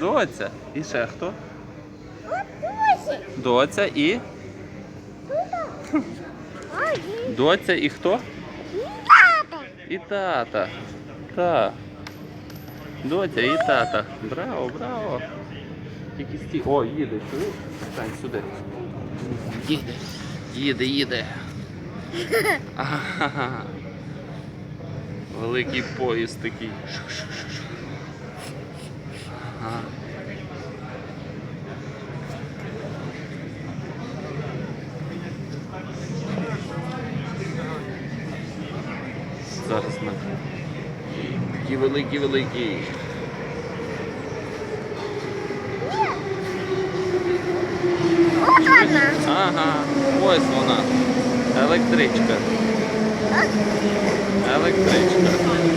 Доця. І ще хто? Доця і. Доця і хто? тата. І тата. Так. Доця і тата. Браво, браво. Тільки сті. О, їде, чуєш? Стань сюди. Їде. Їде, їде. Ага. Великий поїзд такий. Зараз ми. Такі великі, великі. Ага, ось вона. Електричка. Електричка.